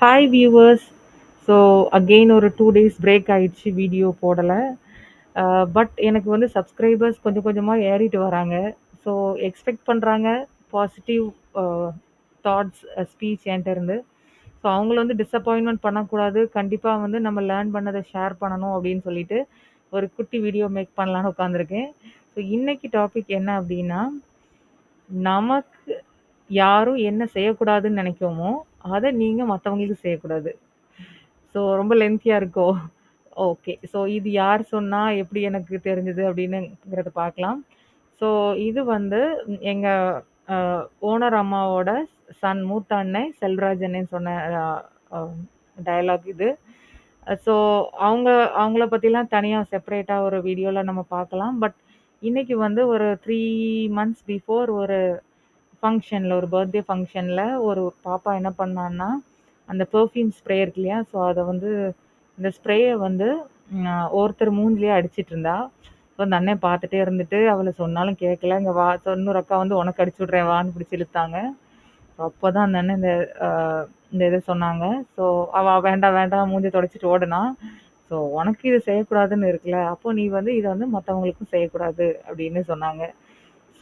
Hi viewers so again ஒரு two days break ஆகிடுச்சு video போடலை. பட் எனக்கு வந்து சப்ஸ்கிரைபர்ஸ் கொஞ்சம் கொஞ்சமாக ஏறிட்டு வராங்க. ஸோ எக்ஸ்பெக்ட் பண்ணுறாங்க பாசிட்டிவ் தாட்ஸ் ஸ்பீச் என்கிட்ட இருந்து. ஸோ அவங்கள வந்து டிசப்பாயின்மெண்ட் பண்ணக்கூடாது. கண்டிப்பாக வந்து நம்ம லேர்ன் பண்ணதை ஷேர் பண்ணணும் அப்படின்னு சொல்லிட்டு ஒரு குட்டி வீடியோ மேக் பண்ணலான்னு உட்காந்துருக்கேன் ஸோ இன்னைக்கு டாபிக் என்ன அப்படின்னா நமக்கு யாரும் என்ன செய்யக்கூடாதுன்னு நினைக்கோமோ அதை நீங்கள் மற்றவங்களுக்கு செய்யக்கூடாது. ஸோ ரொம்ப லென்த்தியாக இருக்கோ? ஓகே ஸோ இது யார் சொன்னால் எப்படி எனக்கு தெரிஞ்சது அப்படின்னுங்கிறத பார்க்கலாம். ஸோ இது வந்து எங்கள் ஓனர் அம்மாவோட சன் மூத்த அண்ணன் செல்வராஜ் அண்ணன் சொன்ன டயலாக் இது. ஸோ அவங்க அவங்கள பற்றிலாம் தனியாக செப்பரேட்டாக ஒரு வீடியோவில் நம்ம பார்க்கலாம். பட் இன்னைக்கு வந்து ஒரு த்ரீ மந்த்ஸ் பிஃபோர் ஒரு ஃபங்க்ஷனில் ஒரு பர்த்டே ஃபங்க்ஷனில் ஒரு பாப்பா என்ன பண்ணான்னா அந்த பெர்ஃப்யூம் ஸ்ப்ரே இருக்கு இல்லையா? ஸோ அதை வந்து இந்த ஸ்ப்ரேயை வந்து ஒருத்தர் மூஞ்சிலே அடிச்சிட்டு இருந்தா ஸோ அந்த அண்ணன் பார்த்துட்டே இருந்துட்டு அவளை சொன்னாலும் கேட்கல. இங்கே வா இன்னொரு அக்கா வந்து உனக்கு அடிச்சு விட்றேன் வான்னு பிடிச்சி இழுத்தாங்க. அப்போ தான் அந்த அண்ணன் இந்த இந்த இதை சொன்னாங்க. ஸோ அவள் வேண்டாம் வேண்டாம் மூஞ்சி தொடச்சிட்டு ஓடுனா. ஸோ உனக்கு இது செய்யக்கூடாதுன்னு இருக்குல்ல. அப்போ நீ வந்து இதை வந்து மற்றவங்களுக்கும் செய்யக்கூடாது அப்படின்னு சொன்னாங்க.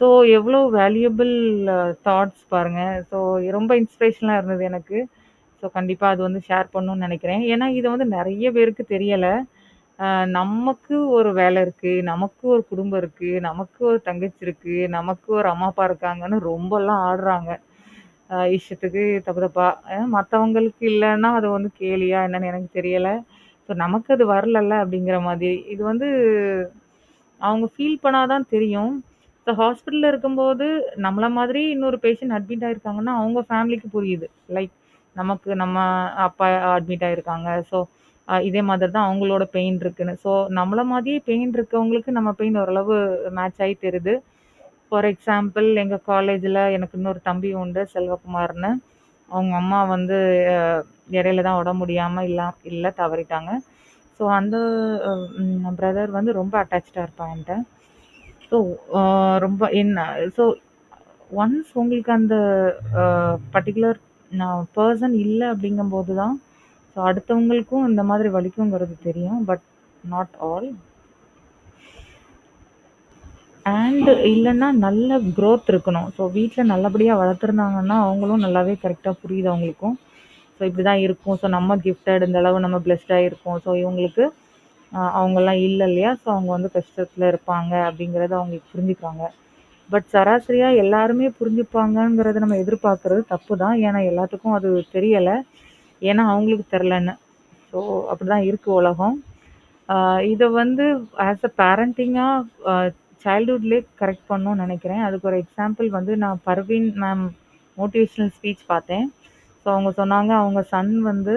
ஸோ எவ்வளோ வேல்யூபிள் தாட்ஸ் பாருங்கள் ஸோ ரொம்ப இன்ஸ்பிரேஷனாக இருந்தது எனக்கு. ஸோ கண்டிப்பாக அது வந்து ஷேர் பண்ணணும்னு நினைக்கிறேன். ஏன்னா இதை வந்து நிறைய பேருக்கு தெரியலை. நமக்கு ஒரு வேலை இருக்குது நமக்கு ஒரு குடும்பம் இருக்குது நமக்கு ஒரு தங்கச்சி இருக்குது நமக்கு ஒரு அம்மா அப்பா இருக்காங்கன்னு ரொம்பலாம் ஆடுறாங்க. இஷ்டத்துக்கு தப்பு தப்பா. மற்றவங்களுக்கு இல்லைன்னா அது வந்து கேலியா என்னன்னு எனக்கு தெரியலை. ஸோ நமக்கு அது வரலல்ல அப்படிங்கிற மாதிரி. இது வந்து அவங்க ஃபீல் பண்ணாதான் தெரியும். ஸோ ஹாஸ்பிட்டலில் இருக்கும்போது நம்மளை மாதிரி இன்னொரு பேஷண்ட் அட்மிட் ஆகிருக்காங்கன்னா அவங்க ஃபேமிலிக்கு புரியுது. லைக் நமக்கு நம்ம அப்பா அட்மிட் ஆகிருக்காங்க ஸோ இதே மாதிரி தான் அவங்களோட பெயின் இருக்குன்னு. ஸோ நம்மளை மாதிரியே பெயின் இருக்கவங்களுக்கு நம்ம பெயின் ஓரளவு மேட்ச் ஆகி தெரியுது. ஃபார் எக்ஸாம்பிள் எங்கள் காலேஜில் எனக்கு இன்னொரு தம்பி உண்டு செல்வகுமார்னு. அவங்க அம்மா வந்து இடையில தான் உடம்பு முடியாமல் இல்லா இல்லை தவறிட்டாங்க. ஸோ அந்த பிரதர் வந்து ரொம்ப அட்டாச்சாக இருப்பான் என்கிட்ட ஸோ uh, ரொம்ப என்ன ஸோ ஒன்ஸ் உங்களுக்கு அந்த பர்டிகுலர் பர்சன் இல்லை அப்படிங்கும்போது தான் ஸோ அடுத்தவங்களுக்கும் இந்த மாதிரி வலிக்குங்கிறது தெரியும் பட் நாட் ஆல் அண்டு இல்லைன்னா நல்ல க்ரோத் இருக்கணும். ஸோ வீட்டில் நல்லபடியாக வளர்த்துருந்தாங்கன்னா அவங்களும் நல்லாவே கரெக்டாக புரியுது அவங்களுக்கும். ஸோ இப்படி தான் இருக்கும். ஸோ நம்ம கிஃப்டட் இந்த அளவு நம்ம பிளெஸ்டாக இருக்கோம் ஸோ இவங்களுக்கு அவங்கெல்லாம் இல்லை இல்லையா? ஸோ அவங்க வந்து கஷ்டத்தில் இருப்பாங்க அப்படிங்கிறத அவங்களுக்கு புரிஞ்சுக்கிறாங்க. பட் சராசரியாக எல்லாருமே புரிஞ்சுப்பாங்கங்கிறத நம்ம எதிர்பார்க்கறது தப்பு தான் ஏன்னா எல்லாத்துக்கும் அது தெரியலை. ஏன்னா அவங்களுக்கு தெரிலன்னு ஸோ அப்படி தான் இருக்குது உலகம் இதை வந்து ஆஸ் அ பேரண்டிங்காக சைல்டுஹுட்லேயே கரெக்ட் பண்ணணும்னு நினைக்கிறேன். அதுக்கு ஒரு எக்ஸாம்பிள் வந்து நான் பர்வீன் மேம் மோட்டிவேஷ்னல் ஸ்பீச் பார்த்தேன். ஸோ அவங்க சொன்னாங்க அவங்க சன் வந்து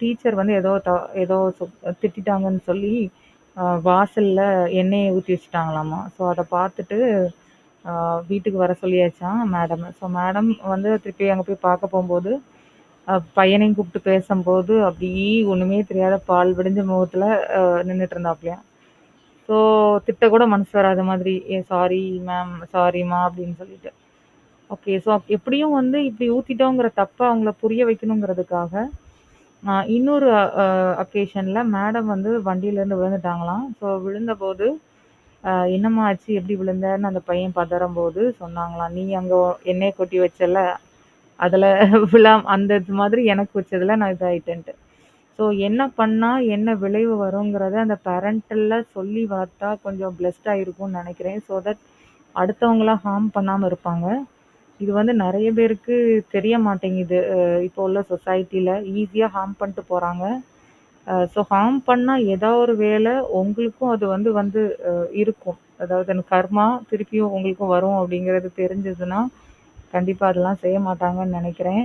டீச்சர் வந்து ஏதோ த ஏதோ சொ- திட்டிட்டாங்கன்னு சொல்லி வாசலில் எண்ணெயை ஊற்றி வச்சுட்டாங்களாமா. ஸோ அதை பார்த்துட்டு வீட்டுக்கு வர சொல்லியாச்சாம் மேடம். ஸோ மேடம் வந்து திருப்பி அங்கே போய் பார்க்க போகும்போது பையனையும் கூப்பிட்டு பேசும்போது அப்படியே ஒன்றுமே தெரியாத பால் விடிஞ்ச முகத்தில் நின்றுட்டு இருந்தாப்லையாம் ஸோ திட்ட கூட மனசு வராத மாதிரி ஏ சாரி மேம் சாரிம்மா அப்படின்னு சொல்லிட்டு. ஓகே ஸோ எப்படியும் வந்து இப்படி ஊற்றிட்டோங்கிற தப்பை அவங்கள புரிய வைக்கணுங்கிறதுக்காக நான் இன்னொரு அக்கேஷனில் மேடம் வந்து வண்டியிலேருந்து விழுந்துட்டாங்களாம். ஸோ விழுந்தபோது என்னம்மா ஆச்சு? எப்படி விழுந்தன்னு அந்த பையன் பதறும் போது சொன்னாங்களாம். நீ அங்கே எண்ணெயை கொட்டி வச்சல அதில் விழாம் அந்த இது மாதிரி எனக்கு வச்சதில் நான் இதாயிட்டேன்ட்டு. ஸோ என்ன பண்ணால் என்ன விளைவு வருங்கிறத அந்த பேரண்ட்டில் சொல்லி வளர்த்தா கொஞ்சம் பிளெஸ்டாக இருக்கும்னு நினைக்கிறேன். ஸோ தட் அடுத்தவங்களாம் ஹார்ம் பண்ணாமல் இருப்பாங்க. இது வந்து நிறைய பேருக்கு தெரிய மாட்டேங்குது. இப்போ உள்ள சொசைட்டியில் ஈஸியாக ஹார்ம் பண்ணிட்டு போகிறாங்க ஸோ ஹார்ம் பண்ணால் ஏதோ ஒரு வேலை உங்களுக்கும் அது வந்து வந்து இருக்கும். அதாவது கர்மா திருப்பியும் உங்களுக்கும் வரும் அப்படிங்கிறது தெரிஞ்சதுன்னா கண்டிப்பாக அதெல்லாம் செய்ய மாட்டாங்கன்னு நினைக்கிறேன்.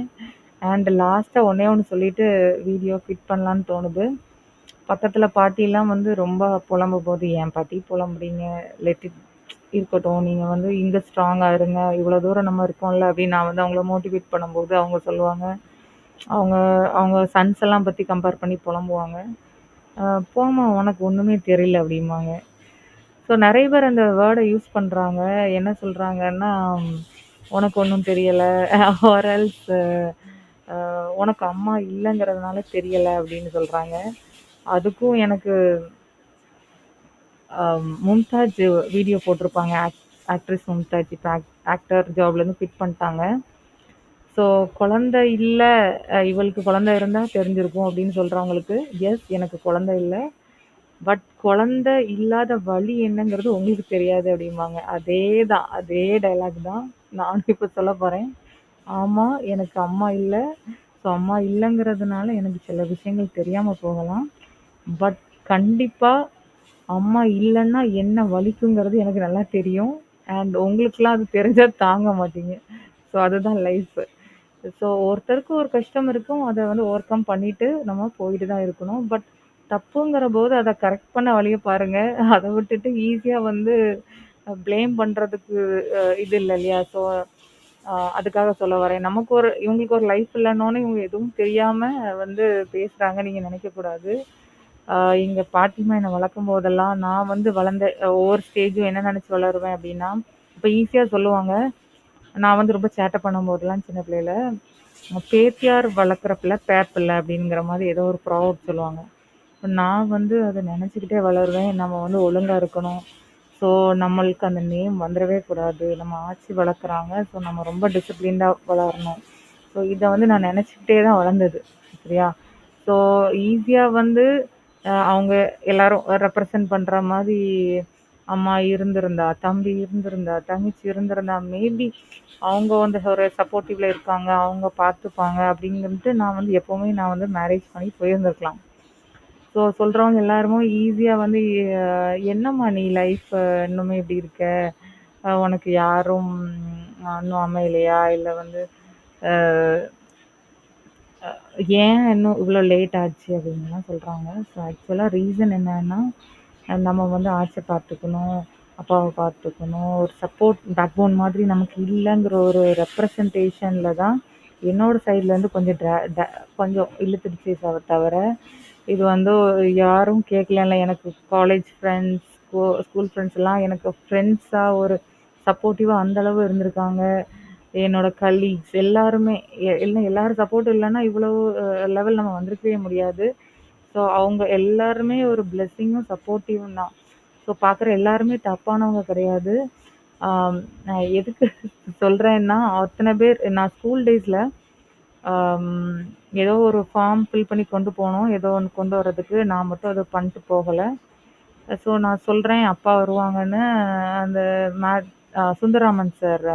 அண்ட் லாஸ்ட்டாக ஒன்றே ஒன்று சொல்லிட்டு வீடியோ ஃபிட் பண்ணலான்னு தோணுது. பக்கத்தில் பாட்டிலாம் வந்து ரொம்ப புலம்ப போது ஏன் பாட்டி புலம்புறீங்க? லெட் இட் இருக்கட்டும் நீங்கள் வந்து இங்கே ஸ்ட்ராங்காக இருங்க இவ்வளோ தூரம் நம்ம இருக்கோம்ல அப்படின்னு நான் வந்து அவங்கள மோட்டிவேட் பண்ணும்போது அவங்க சொல்லுவாங்க. அவங்க அவங்க சன்ஸ் எல்லாம் பற்றி கம்பேர் பண்ணி புலம்புவாங்க. போமா போம்மா உனக்கு ஒன்றுமே தெரியல அப்படிம்பாங்க. ஸோ நிறைய பேர் அந்த வேர்டை யூஸ் பண்ணுறாங்க என்ன சொல்கிறாங்கன்னா உனக்கு ஒன்றும் தெரியலை. ஆர்எல்ஸ் உனக்கு அம்மா இல்லைங்கிறதுனால தெரியலை அப்படின்னு சொல்கிறாங்க அதுக்கும் எனக்கு மும்தாஜ் வீடியோ போட்டிருப்பாங்க. ஆக்ட் ஆக்ட்ரஸ் மும்தாஜ் இப்போ ஆக்டர் ஜாப்லேருந்து ஃபிட் பண்ணிட்டாங்க. ஸோ குழந்த இல்லை இவளுக்கு குழந்த இருந்தால் தெரிஞ்சிருக்கும் அப்படின்னு சொல்கிறவங்களுக்கு எஸ் எனக்கு குழந்த இல்லை. பட் குழந்த இல்லாத வழி என்னங்கிறது உங்களுக்கு தெரியாது அப்படிம்பாங்க. அதே தான் அதே டைலாக் தான் நானும் இப்போ சொல்ல போகிறேன் ஆமாம் எனக்கு அம்மா இல்லை. ஸோ அம்மா இல்லைங்கிறதுனால எனக்கு சில விஷயங்கள் தெரியாமல் போகலாம். பட் கண்டிப்பாக அம்மா இல்லைன்னா என்ன வலிக்குங்கிறது எனக்கு நல்லா தெரியும். அண்ட் உங்களுக்குலாம் அது தெரிஞ்சால் தாங்க மாட்டீங்க. ஸோ அதுதான் லைஃப் ஸோ ஒருத்தருக்கு ஒரு கஷ்டம் இருக்கும் அதை வந்து ஓவர் கம் பண்ணிட்டு நம்ம போயிட்டு தான் இருக்கணும். பட் தப்புங்கிற போது அதை கரெக்ட் பண்ண வழியை பாருங்க. அதை விட்டுட்டு ஈஸியாக வந்து ப்ளேம் பண்ணுறதுக்கு இது இல்லை இல்லையா? ஸோ அதுக்காக சொல்ல வரேன். நமக்கு ஒரு இவங்களுக்கு ஒரு லைஃப் இல்லைன்னொன்னு இவங்க எதுவும் தெரியாமல் வந்து பேசுகிறாங்க நீங்கள் நினைக்கக்கூடாது. எங்கள் பாட்டிமா என்னை வளர்க்கும் போதெல்லாம் நான் வந்து வளர்ந்த ஒவ்வொரு ஸ்டேஜும் என்ன நினச்சி வளருவேன் அப்படின்னா இப்போ ஈஸியாக சொல்லுவாங்க. நான் வந்து ரொம்ப சேட்டை பண்ணும்போதெல்லாம் சின்ன பிள்ளையில் பேத்தியார் வளர்க்குற பிள்ளை அப்படிங்கிற மாதிரி ஏதோ ஒரு ப்ராவர்ட் சொல்லுவாங்க. நான் வந்து அதை நினச்சிக்கிட்டே வளருவேன். நம்ம வந்து ஒழுங்காக இருக்கணும். ஸோ நம்மளுக்கு அந்த நேம் வந்துடவே கூடாது. நம்ம ஆட்சி வளர்க்குறாங்க. ஸோ நம்ம ரொம்ப டிசிப்ளின்டாக வளரணும். ஸோ இதை வந்து நான் நினச்சிக்கிட்டே தான் வளர்ந்தது. சரியா? ஸோ ஈஸியாக வந்து அவங்க எல்லாரும் ரெப்ரசன்ட் பண்ணுற மாதிரி அம்மா இருந்திருந்தா தம்பி இருந்திருந்தா தங்கச்சி இருந்திருந்தா மேபி அவங்க வந்து ஒரு சப்போர்ட்டிவ்ல இருக்காங்க அவங்க பார்த்துப்பாங்க அப்படின்ட்டு நான் வந்து எப்போவுமே நான் வந்து மேரேஜ் பண்ணி போயிருந்துருக்கலாம். ஸோ சொல்கிறவங்க எல்லாருமே ஈஸியாக வந்து என்னம்மா நீ லைஃப் இன்னுமே இப்படி இருக்க? உனக்கு யாரும் இன்னும் அமையலையா? இல்லை வந்து ஏன் இன்னும் இவ்வளோ லேட் ஆச்சு அப்படின்லாம் சொல்கிறாங்க ஸோ ஆக்சுவலாக ரீசன் என்னன்னா நம்ம வந்து ஆட்சியை பார்த்துக்கணும் அப்பாவை பார்த்துக்கணும் ஒரு சப்போர்ட் பேக் போன் மாதிரி நமக்கு இல்லைங்கிற ஒரு ரெப்ரசன்டேஷனில் தான் என்னோடய சைட்லேருந்து கொஞ்சம் ட்ரா கொஞ்சம் இழுத்துடுச்சு தவிர இது வந்து யாரும் கேட்கலல்ல எனக்கு காலேஜ் ஃப்ரெண்ட்ஸ் ஸ்கூ ஸ்கூல் ஃப்ரெண்ட்ஸ்லாம் எனக்கு ஃப்ரெண்ட்ஸாக ஒரு சப்போர்ட்டிவாக அந்தளவு இருந்திருக்காங்க. என்னோட கலீக்ஸ் எல்லாருமே இல்லை எல்லாரும் சப்போர்ட் இல்லைன்னா இவ்வளோ லெவல் நம்ம வந்திருக்கவே முடியாது. ஸோ அவங்க எல்லாருமே ஒரு பிளெஸ்ஸிங்கும் சப்போர்ட்டிவும் தான். ஸோ பார்க்குற எல்லாருமே தப்பானவங்க கிடையாது. நான் எதுக்கு சொல்கிறேன்னா அத்தனை பேர் நான் ஸ்கூல் டேஸில் ஏதோ ஒரு ஃபார்ம் ஃபில் பண்ணி கொண்டு போனோம். ஏதோ ஒன்று கொண்டு வர்றதுக்கு நான் மட்டும் அதை பண்ணிட்டு போகலை. ஸோ நான் சொல்கிறேன் அப்பா வருவாங்கன்னு அந்த மே சுந்தராமன் சார்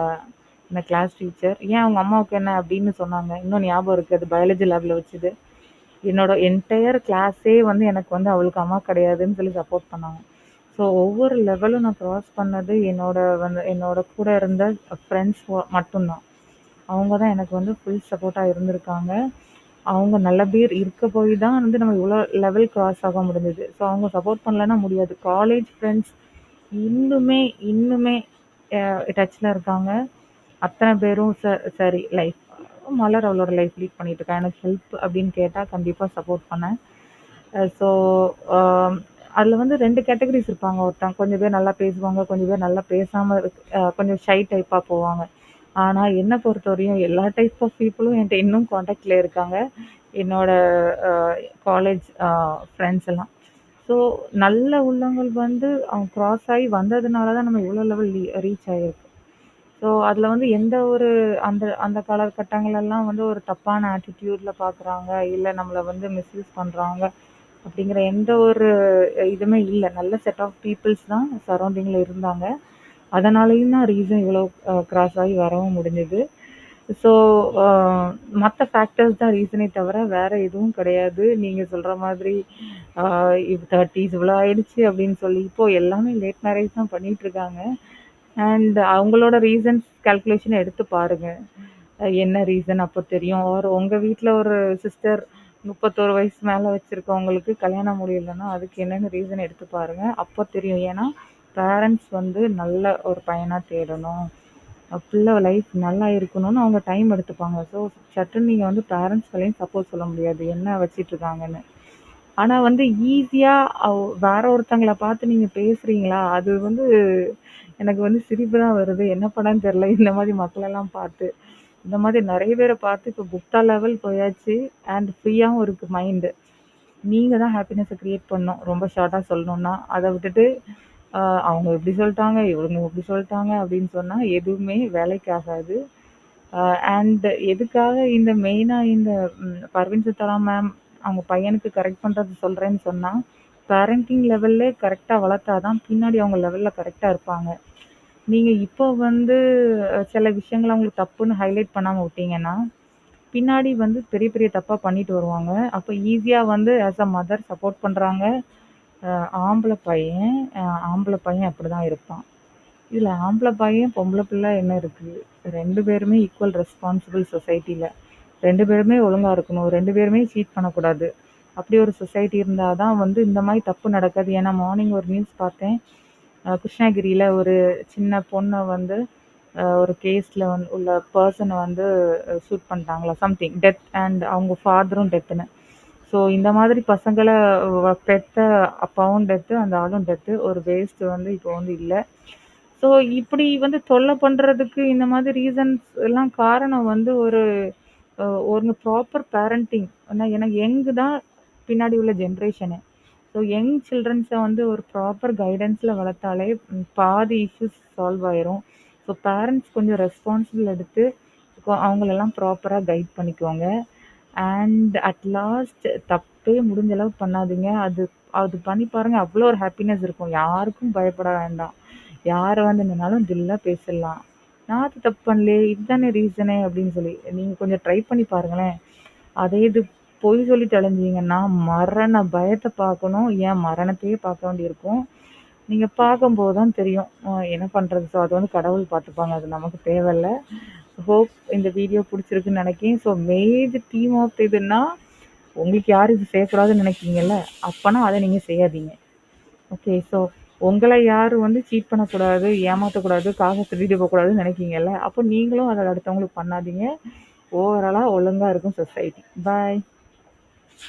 இந்த கிளாஸ் டீச்சர் ஏன் அவங்க அம்மாவுக்கு என்ன? அப்படின்னு சொன்னாங்க. இன்னும் ஞாபகம் இருக்குது அது பயாலஜி லேபில் வச்சுது. என்னோட என்டையர் கிளாஸே வந்து எனக்கு வந்து அவளுக்கு அம்மா கிடையாதுன்னு சொல்லி சப்போர்ட் பண்ணாங்க. ஸோ ஒவ்வொரு லெவலும் நான் க்ராஸ் பண்ணது என்னோட வந்து என்னோட கூட இருந்த ஃப்ரெண்ட்ஸ் மட்டும்தான். அவங்க தான் எனக்கு வந்து ஃபுல் சப்போர்ட்டாக இருந்திருக்காங்க. அவங்க நல்ல பேர் இருக்க போய் தான் வந்து நம்ம இவ்வளோ லெவல் க்ராஸ் ஆக முடிஞ்சது. ஸோ அவங்க சப்போர்ட் பண்ணலன்னா முடியாது. காலேஜ் ஃப்ரெண்ட்ஸ் இன்னுமே இன்னுமே டச்சில் இருக்காங்க. அத்தனை பேரும் ச சரி லைஃப் மலர் அவளோட லைஃப் லீட் பண்ணிட்டு இருக்கா எனக்கு ஹெல்ப் அப்படின்னு கேட்டால் கண்டிப்பாக சப்போர்ட் பண்ணேன். ஸோ அதில் வந்து ரெண்டு கேட்டகரிஸ் இருப்பாங்க. ஒருத்தன் கொஞ்சம் பேர் நல்லா பேசுவாங்க கொஞ்சம் பேர் நல்லா பேசாமல் கொஞ்சம் ஷை டைப்பாக போவாங்க. ஆனால் என்னை பொறுத்தவரையும் எல்லா டைப் ஆஃப் பீப்புளும் என்கிட்ட இன்னும் காண்டாக்டில் இருக்காங்க. என்னோடய காலேஜ் ஃப்ரெண்ட்ஸ் எல்லாம். ஸோ நல்ல உள்ளங்கள் வந்து அவங்க க்ராஸ் ஆகி வந்ததுனால தான் நம்ம இவ்வளோ லெவல் ரீச் ஆகிருக்கு ஸோ அதில் வந்து எந்த ஒரு அந்த அந்த காலகட்டங்களெல்லாம் வந்து ஒரு தப்பான ஆட்டிடியூடில் பார்க்குறாங்க இல்லை நம்மளை வந்து மிஸ்யூஸ் பண்ணுறாங்க அப்படிங்கிற எந்த ஒரு இதுவுமே இல்லை. நல்ல செட் ஆஃப் பீப்புள்ஸ் தான் சரௌண்டிங்கில் இருந்தாங்க. அதனாலேயும் தான் ரீசன் இவ்வளோ கிராஸ் ஆகி வரவும் முடிஞ்சுது. ஸோ மற்ற ஃபேக்டர்ஸ் தான் ரீசனே தவிர வேறு எதுவும் கிடையாது. நீங்கள் சொல்கிற மாதிரி தேர்ட்டிஸ் இவ்வளோ ஆயிடுச்சு அப்படின்னு சொல்லி இப்போது எல்லாமே லேட் மேரேஜ் தான் பண்ணிகிட்ருக்காங்க அண்ட் அவங்களோட ரீசன்ஸ் கால்குலேஷன் எடுத்து பாருங்கள் என்ன ரீசன் அப்போ தெரியும். ஒரு உங்கள் வீட்டில் ஒரு சிஸ்டர் முப்பத்தோரு வயசு மேலே வச்சுருக்கவங்களுக்கு கல்யாணம் முடியலைன்னா அதுக்கு என்னென்ன ரீசன் எடுத்து பாருங்கள் அப்போ தெரியும். ஏன்னா பேரண்ட்ஸ் வந்து நல்ல ஒரு பையனாக தேடணும். பிள்ளை லைஃப் நல்லா இருக்கணும்னு அவங்க டைம் எடுத்துப்பாங்க. ஸோ சட்டுன்னு நீங்கள் வந்து பேரண்ட்ஸ்களையும் சப்போர்ட் சொல்ல முடியாது. என்ன வச்சிட்ருக்காங்கன்னு ஆனால் வந்து ஈஸியாக வேற ஒருத்தங்கள பார்த்து நீங்கள் பேசுகிறீங்களா அது வந்து எனக்கு வந்து சிரிப்பு தான் வருது என்ன பண்ணான்னு தெரில இந்த மாதிரி மக்களெல்லாம் பார்த்து இந்த மாதிரி நிறைய பேரை பார்த்து இப்போ குப்தா லெவல் போயாச்சு அண்ட் ஃப்ரீயாகவும் இருக்கு மைண்டு. நீங்கள் தான் ஹாப்பினஸை க்ரியேட் பண்ணணும். ரொம்ப ஷார்ட்டாக சொல்லணும்னா. அதை விட்டுட்டு அவங்க இப்படி சொல்லிட்டாங்க இவங்க இப்படி சொல்லிட்டாங்க அப்படின்னு சொன்னால் எதுவுமே வேலைக்கு ஆகாது. அண்ட் எதுக்காக இந்த மெயினாக இந்த பர்வின் பர்வீன் மேம் அவங்க பையனுக்கு கரெக்ட் பண்ணுறது சொல்கிறேன்னு சொன்னால் பேரண்டிங் லெவல்லே கரெக்டாக வளர்த்தா தான் பின்னாடி அவங்க லெவலில் கரெக்டாக இருப்பாங்க. நீங்கள் இப்போ வந்து சில விஷயங்கள அவங்களுக்கு தப்புன்னு ஹைலைட் பண்ணாமல் விட்டீங்கன்னா, பின்னாடி வந்து பெரிய பெரிய தப்பாக பண்ணிட்டு வருவாங்க. அப்போ ஈஸியாக வந்து ஆஸ் அ மதர் சப்போர்ட் பண்ணுறாங்க ஆம்பளை பையன் ஆம்பளை பையன் பையன் அப்படிதான் இருப்பான். இதில் ஆம்பளை பையன், பொம்பளை பிள்ளை என்ன இருக்குது ரெண்டு பேருமே ஈக்குவல் ரெஸ்பான்சிபிள் சொசைட்டியில் ரெண்டு பேருமே ஒழுங்காக இருக்கணும். ரெண்டு பேருமே சீட் பண்ணக்கூடாது. அப்படி ஒரு சொசைட்டி இருந்தால் தான் வந்து இந்த மாதிரி தப்பு நடக்காது. ஏன்னா மார்னிங் ஒரு நியூஸ் பார்த்தேன். கிருஷ்ணகிரியில் ஒரு சின்ன பொண்ணை வந்து ஒரு கேஸில் வந்து உள்ள பர்சனை வந்து ஷூட் பண்ணிட்டாங்களா சம்திங் டெத் அண்ட் அவங்க ஃபாதரும் டெத்துன்னு. ஸோ இந்த மாதிரி பசங்களை பெத்த அப்பாவும் டெத்து, அந்த ஆளும் டெத்து. ஒரு வேஸ்ட் வந்து இப்போ வந்து இல்லை ஸோ இப்படி வந்து தொல்லை பண்ணுறதுக்கு இந்த மாதிரி ரீசன்ஸ் எல்லாம் காரணம் வந்து ஒரு அ ஒரு ப்ராப்பர் பேரண்டிங். ஏன்னா ஏன்னா யங் தான் பின்னாடி உள்ள ஜென்ரேஷனு ஸோ யங் சில்ட்ரன்ஸை வந்து ஒரு ப்ராப்பர் கைடன்ஸில் வளர்த்தாலே பாதி இஷ்யூஸ் சால்வ் ஆயிரும். ஸோ பேரண்ட்ஸ் கொஞ்சம் ரெஸ்பான்சிபிள் எடுத்து அவங்களெல்லாம் ப்ராப்பராக கைட் பண்ணிக்கோங்க. அண்ட் அட் லாஸ்ட் தப்பே முடிஞ்ச அளவு பண்ணாதீங்க. அது அது பண்ணி பாருங்கள் அவ்வளோ ஒரு ஹாப்பினஸ் இருக்கும். யாருக்கும் பயப்பட வேண்டாம். யாரை வந்து நின்னாலும் தில்லாக பேசிடலாம். நான் அது தப்பு பண்ணலையே, இதுதானே ரீசனு அப்படின்னு சொல்லி. நீங்கள் கொஞ்சம் ட்ரை பண்ணி பாருங்களேன். அதே இது பொய் சொல்லி அலைஞ்சீங்கன்னா, மரண பயத்தை பார்க்கணும். ஏன் மரணத்தையே பார்க்க வேண்டியிருக்கும். நீங்கள் பார்க்கும்போது தான் தெரியும். என்ன பண்ணுறது ஸோ அது வந்து கடவுள் பார்த்துப்பாங்க. அது நமக்கு தேவையில்ல. ஹோப் இந்த வீடியோ பிடிச்சிருக்குன்னு நினைக்கிறேன். ஸோ மேஜர் தீம் ஆஃப் இதுன்னா, உங்களுக்கு யாரும் இது செய்யக்கூடாதுன்னு நினைக்கிறீங்கல்ல, அப்போனா அதை நீங்கள் செய்யாதீங்க. ஓகே. ஸோ உங்களை யாரும் வந்து சீட் பண்ணக்கூடாது, ஏமாற்றக்கூடாது காசை திருடிட்டு போகக்கூடாதுன்னு நினைக்கிங்கல்ல அப்போ நீங்களும் அதை அடுத்தவங்களுக்கு பண்ணாதீங்க. ஓவராலாக ஒழுங்காக இருக்கும் சொசைட்டி. பாய்.